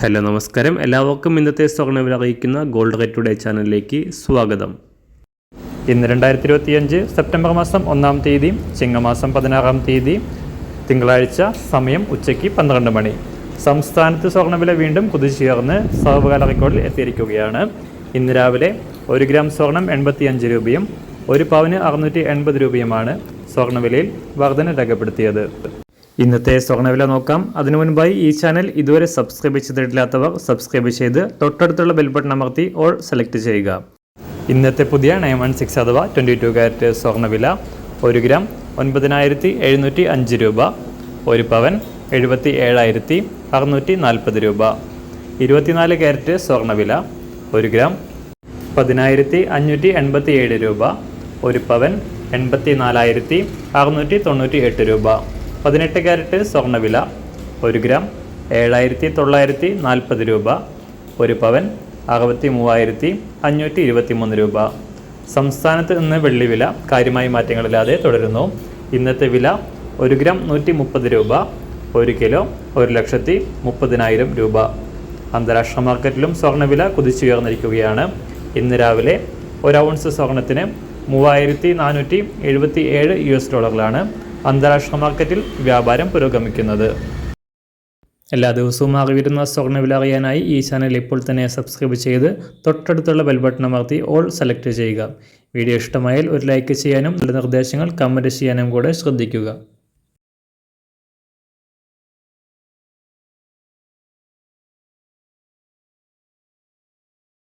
Hello നമസ്കാരം. എല്ലാവർക്കും ഇന്നത്തെ സ്വർണവില അറിയിക്കുന്ന ഗോൾഡ് റേറ്റ് ടുഡേ ചാനലിലേക്ക് സ്വാഗതം. ഇന്ന് രണ്ടായിരത്തി ഇരുപത്തിയഞ്ച് സെപ്റ്റംബർ മാസം ഒന്നാം തീയതി ചിങ്ങമാസം പതിനാറാം തീയതി തിങ്കളാഴ്ച സമയം ഉച്ചയ്ക്ക് പന്ത്രണ്ട് മണി. സംസ്ഥാനത്ത് സ്വർണവില വീണ്ടും കുതിച്ചുയർന്ന് സർവകാല റെക്കോർഡിൽ എത്തിയിരിക്കുകയാണ്. ഇന്ന് രാവിലെ ഒരു ഗ്രാം സ്വർണം എൺപത്തിയഞ്ച് രൂപയും ഒരു പവന് അറുന്നൂറ്റി എൺപത് രൂപയുമാണ് സ്വർണവിലയിൽ വർധന രേഖപ്പെടുത്തിയത്. ഇന്നത്തെ സ്വർണവില നോക്കാം. അതിനു മുൻപായി ഈ ചാനൽ ഇതുവരെ സബ്സ്ക്രൈബ് ചെയ്തിട്ടില്ലാത്തവർ സബ്സ്ക്രൈബ് ചെയ്ത് തൊട്ടടുത്തുള്ള ബെൽ ബട്ടൺ അമർത്തി ഓൾ സെലക്ട് ചെയ്യുക. ഇന്നത്തെ പുതിയ നയൻ വൺ സിക്സ് അഥവാ ട്വന്റി ടു ക്യാരറ്റ് സ്വർണവില ഒരു ഗ്രാം ഒൻപതിനായിരത്തി എഴുന്നൂറ്റി അഞ്ച് രൂപ ഒരു പവൻ എഴുപത്തി ഏഴായിരത്തി അറുന്നൂറ്റി നാൽപ്പത് രൂപ. ഇരുപത്തിനാല് കാരറ്റ് സ്വർണവില ഒരു ഗ്രാം പതിനായിരത്തി അഞ്ഞൂറ്റി എൺപത്തി ഏഴ് രൂപ ഒരു പവൻ എൺപത്തി നാലായിരത്തി അറുന്നൂറ്റി തൊണ്ണൂറ്റി എട്ട് രൂപ. പതിനെട്ട് ക്യാരറ്റ് സ്വർണവില ഒരു ഗ്രാം ഏഴായിരത്തി തൊള്ളായിരത്തി നാൽപ്പത് രൂപ. ഒരു പവൻ അറുപത്തി മൂവായിരത്തി അഞ്ഞൂറ്റി ഇരുപത്തി മൂന്ന് രൂപ. സംസ്ഥാനത്ത് ഇന്ന് വെള്ളിവില കാര്യമായ മാറ്റങ്ങളില്ലാതെ തുടരുന്നു. ഇന്നത്തെ വില ഒരു ഗ്രാം നൂറ്റി മുപ്പത് രൂപ. ഒരു കിലോ ഒരു ലക്ഷത്തി മുപ്പതിനായിരം രൂപ. അന്താരാഷ്ട്ര മാർക്കറ്റിലും സ്വർണവില കുതിച്ചുയർന്നിരിക്കുകയാണ്. ഇന്ന് രാവിലെ ഒരു ഔൺസ് സ്വർണത്തിന് മൂവായിരത്തി നാനൂറ്റി എഴുപത്തി ഏഴ് യു എസ് ഡോളറിലാണ്. അന്താരാഷ്ട്ര മാർക്കറ്റിൽ വ്യാപാരം പുരോഗമിക്കുന്നത്. എല്ലാ ദിവസവും അറിവിരുന്ന സ്വർണവില അറിയാനായി ഈ ചാനൽ ഇപ്പോൾ തന്നെ സബ്സ്ക്രൈബ് ചെയ്ത് തൊട്ടടുത്തുള്ള ബെൽ ബട്ടൺ അമർത്തി ഓൾ സെലക്ട് ചെയ്യുക. വീഡിയോ ഇഷ്ടമായാൽ ഒരു ലൈക്ക് ചെയ്യാനും നിർദ്ദേശങ്ങൾ കമന്റ് ചെയ്യാനും കൂടെ ശ്രദ്ധിക്കുക.